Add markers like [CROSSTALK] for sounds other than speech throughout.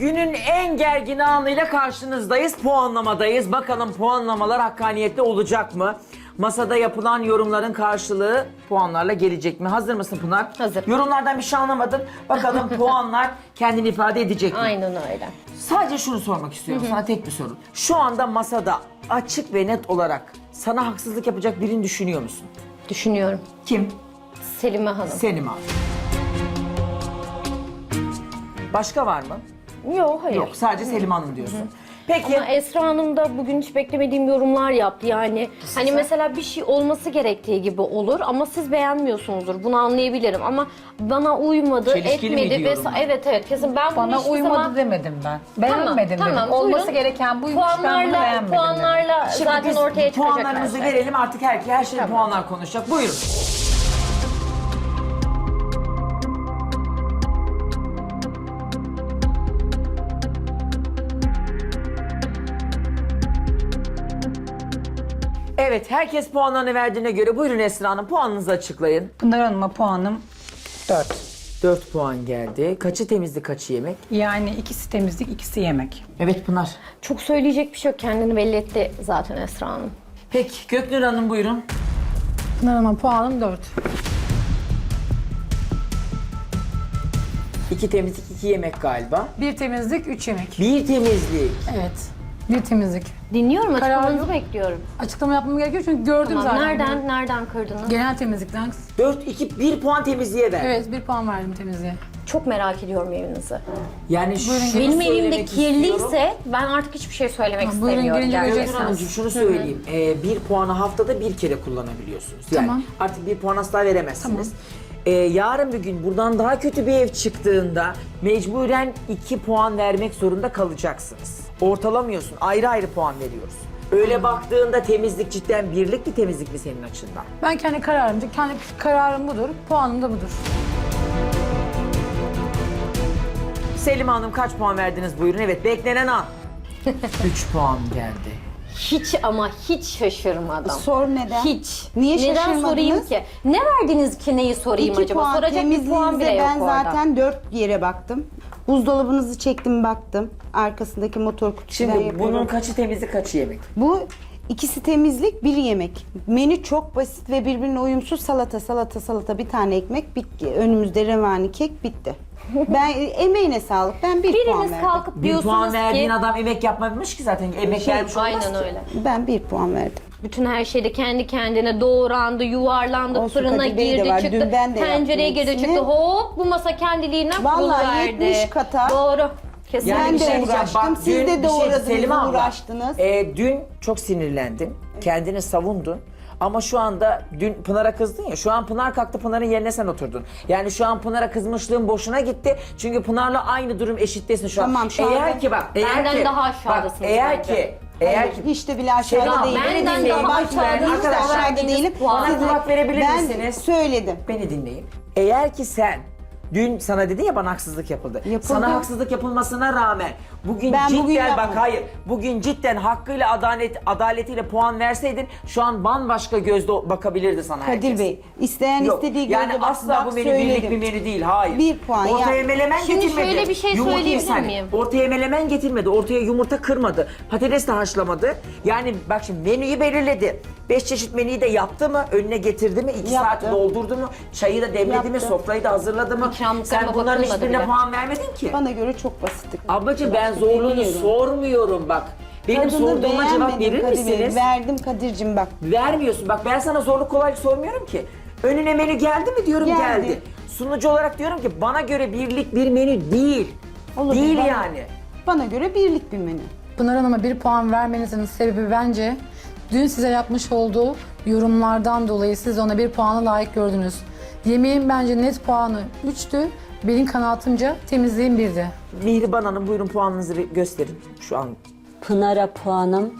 günün en gergin anıyla karşınızdayız. Puanlamadayız. Bakalım puanlamalar hakkaniyetli olacak mı? Masada yapılan yorumların karşılığı puanlarla gelecek mi? Hazır mısın Pınar? Hazır. Yorumlardan bir şey anlamadım. Bakalım [LAUGHS] puanlar kendini ifade edecek mi? Aynen öyle. Sadece şunu sormak istiyorum sana tek bir soru. Şu anda masada açık ve net olarak sana haksızlık yapacak birini düşünüyor musun? Düşünüyorum. Kim? Selime Hanım. Selim abi. Başka var mı? Yok hayır. Yok sadece Selim Hanım diyorsun. Peki Ama Esra Hanım da bugün hiç beklemediğim yorumlar yaptı yani. Hani mesela bir şey olması gerektiği gibi olur ama siz beğenmiyorsunuzdur. Bunu anlayabilirim ama bana uymadı, Çelişkili miydi etmedi yorumlar? vesaire. Evet evet kesin ben bunu Bana hiçbir uymadı zaman demedim ben. Beğenmedim Tamam, dedim. tamam, Olması buyurun. gereken buymuş ben bunu puanlarla beğenmedim dedim. puanlarla Şimdi zaten biz ortaya çıkacak her puanlarımızı şey. verelim artık her, her şey puanlar konuşacak. Buyurun. Evet, herkes puanlarını verdiğine göre buyurun Esra Hanım puanınızı açıklayın. Pınar Hanım'a puanım 4. 4 puan geldi. Kaçı temizlik, kaçı yemek? Yani ikisi temizlik, ikisi yemek. Evet Pınar. Çok söyleyecek bir şey yok. Kendini belli etti zaten Esra Hanım. Peki Göknur Hanım buyurun. Pınar Hanım'a puanım 4. İki temizlik, iki yemek galiba. Bir temizlik, üç yemek. Bir temizlik. Evet. Bir temizlik. Dinliyorum Karar açıklamanızı yok. bekliyorum. Açıklama yapmam gerekiyor çünkü gördüm Tamam, zaten. nereden nereden kırdınız? Genel temizlikten. 4, 2, 1 puan temizliğe ver. Evet, bir puan verdim temizliğe. Çok merak ediyorum evinizi. Yani şunu Benim evimde söylemek istiyorum. kirliyse ben artık hiçbir şey söylemek Tamam, buyurun, istemiyorum. gelince gerçekten. göreceksiniz. Hanımcığım şunu söyleyeyim. Ee, bir puanı haftada bir kere kullanabiliyorsunuz. Yani Tamam. artık bir puan asla veremezsiniz. Ee, yarın bir gün buradan daha kötü bir ev çıktığında mecburen iki puan vermek zorunda kalacaksınız. Ortalamıyorsun. Ayrı ayrı puan veriyoruz. Öyle baktığında temizlik cidden birlik bir temizlik mi senin açından? Ben kendi kararımcı, kendi kararım budur, puanım da budur. Selim Hanım kaç puan verdiniz buyurun. Evet beklenen an. [LAUGHS] 3 puan geldi. Hiç ama hiç şaşırmadım. Sor neden? Hiç. Niye Neden şaşırmadınız? sorayım ki? Ne verdiniz ki neyi sorayım İki acaba? puan Soracak bir puan bile yok ben orada. zaten dört yere baktım. Buzdolabınızı çektim baktım. Arkasındaki motor kutusundan Şimdi yapıyorum. bunun kaçı temizlik kaçı yemek? Bu ikisi temizlik, bir yemek. Menü çok basit ve birbirine uyumsuz. Salata, salata, salata, bir tane ekmek, bitti. Önümüzde revani kek, bitti. [LAUGHS] ben emeğine sağlık. Ben bir puan Biriniz verdim. kalkıp Bir diyorsunuz puan verdiğin ki adam emek yapmamış ki zaten. Emek Şey, vermiş olmaz aynen ki. öyle. Ben bir puan verdim. Bütün her şeyde kendi kendine doğrandı, yuvarlandı, Olsun, fırına Kadir Bey de girdi, var. çıktı. Dün ben de tencereye yaptım girdi, hepsini. çıktı. Hop bu masa kendiliğinden Vallahi kuruluverdi. 70 kata. Doğru. Kesinlikle. Yani Ben bir de şey diyeceğim. uğraştım, siz de bir şey- doğradınız, Selim abla, uğraştınız. e, dün çok sinirlendin. Kendini savundun. Ama şu anda dün Pınar'a kızdın ya. Şu an Pınar kalktı Pınar'ın yerine sen oturdun. Yani şu an Pınar'a kızmışlığın boşuna gitti. Çünkü Pınar'la aynı durum eşittesin şu an. Tamam, şu eğer anda ki bak, eğer benden ki, daha bak, aşağıdasınız eğer bence. ki, eğer ki hiç de bile aşağıda Ya değilim. benden Beni daha. Bak, aşağıda hiç de arkadaşlar, aşağıda değilim. puan. Bana kulak verebilir ben misiniz? söyledim. Beni dinleyin. Eğer ki sen dün sana dedin ya bana haksızlık yapıldı. Yapıldı. Sana haksızlık yapılmasına rağmen bugün Ben cidden bugün bak yapmadım. hayır. Bugün cidden hakkıyla adalet adaletiyle puan verseydin şu an bambaşka gözle bakabilirdi sana Kadir herkes. Bey, isteyen Yok, istediği gözle yani asla bak bu menü birlik söyledim. bir menü değil. Hayır. Bir puan, Ortaya ya. melemen Şimdi getirmedi. şöyle bir şey Yumurta söyleyebilir yesene. miyim? Ortaya melemen getirmedi. Ortaya yumurta kırmadı. Patates de haşlamadı. Yani bak şimdi menüyü belirledi. Beş çeşit menüyü de yaptı mı? Önüne getirdi mi? İki Yaptı. saat doldurdu mu? Çayı da demledi mi? Yaptı. Sofrayı da hazırladı mı? İkramlıklarıma Sen bunların bakılmadı hiçbirine bile. puan vermedin ki. Bana göre çok basitti. Ablacığım ben zorluğunu Biliyorum. sormuyorum bak. Benim Tadını sorduğuma cevap beğenmedim verir Kadir Bey. misiniz? Verdim Kadir'cim bak. Vermiyorsun. Bak ben sana zorluk kolaylık sormuyorum ki. Önüne menü geldi mi diyorum geldi. Geldi. Sunucu olarak diyorum ki bana göre birlik bir menü değil. Olur, değil bana- yani. Bana göre birlik bir menü. Pınar Hanım'a bir puan vermenizin sebebi bence dün size yapmış olduğu yorumlardan dolayı siz ona bir puanı layık gördünüz. Yemeğin bence net puanı 3'tü. Benim kanaatimce temizliğim 1'di. Mihriban Hanım buyurun puanınızı bir gösterin şu an. Pınar'a puanım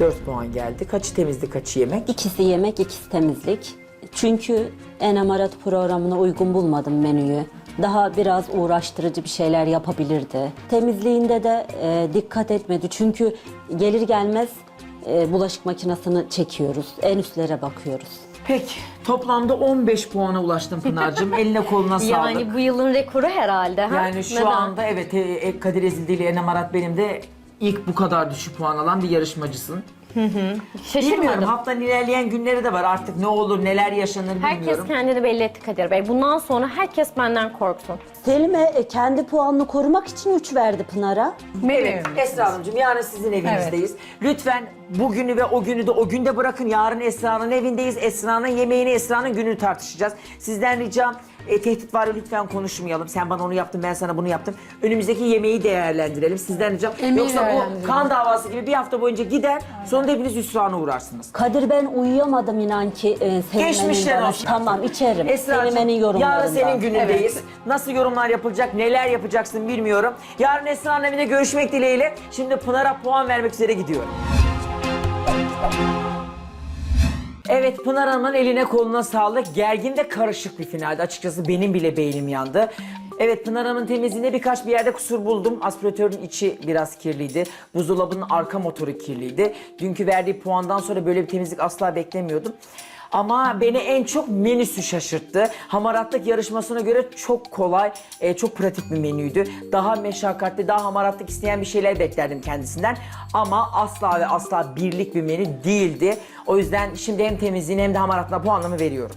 4. 4 puan geldi. Kaçı temizlik, kaçı yemek? İkisi yemek, ikisi temizlik. Çünkü en amarat programına uygun bulmadım menüyü. Daha biraz uğraştırıcı bir şeyler yapabilirdi. Temizliğinde de e, dikkat etmedi. Çünkü gelir gelmez e, bulaşık makinesini çekiyoruz. En üstlere bakıyoruz. Peki toplamda 15 puana ulaştım Pınar'cığım. [LAUGHS] Eline koluna sağlık. Yani bu yılın rekoru herhalde. ha? Yani şu Neden? anda evet e, e, Kadir Ezildi ile Enem Arat benim de ilk bu kadar düşük puan alan bir yarışmacısın. Bilmiyorum Şaşırmadım. haftanın ilerleyen günleri de var artık ne olur neler yaşanır Herkes bilmiyorum. kendini belli etti Kadir Bey. Bundan sonra herkes benden korksun. Selim'e e, kendi puanını korumak için 3 verdi Pınar'a. Evet Esra Hanımcığım yarın sizin evinizdeyiz. Lütfen bugünü ve o günü de o günde bırakın. Yarın Esra'nın evindeyiz. Esra'nın yemeğini, Esra'nın gününü tartışacağız. Sizden ricam e, tehdit var lütfen konuşmayalım. Sen bana onu yaptın, ben sana bunu yaptım. Önümüzdeki yemeği değerlendirelim. Sizden ricam. Yoksa bu kan davası gibi bir hafta boyunca gider. Sonunda hepiniz hüsrana uğrarsınız. Kadir ben uyuyamadım inan ki e, Selime'nin Geçmişler bana- olsun. Tamam içerim. Esra'cığım Selime'nin yorumlarından. yarın senin günündeyiz. Nasıl yorumlar yapılacak, neler yapacaksın bilmiyorum. Yarın Esra'nın evinde görüşmek dileğiyle. Şimdi Pınar'a puan vermek üzere gidiyorum. Evet Pınar Hanım'ın eline koluna sağlık. Gergin de karışık bir finaldi. Açıkçası benim bile beynim yandı. Evet Pınar Hanım'ın temizliğinde birkaç bir yerde kusur buldum. Aspiratörün içi biraz kirliydi. Buzdolabının arka motoru kirliydi. Dünkü verdiği puandan sonra böyle bir temizlik asla beklemiyordum. Ama beni en çok menüsü şaşırttı. Hamaratlık yarışmasına göre çok kolay, e, çok pratik bir menüydü. Daha meşakkatli, daha hamaratlık isteyen bir şeyler beklerdim kendisinden. Ama asla ve asla birlik bir menü değildi. O yüzden şimdi hem temizliğine hem de hamaratlığına puanlamı veriyorum.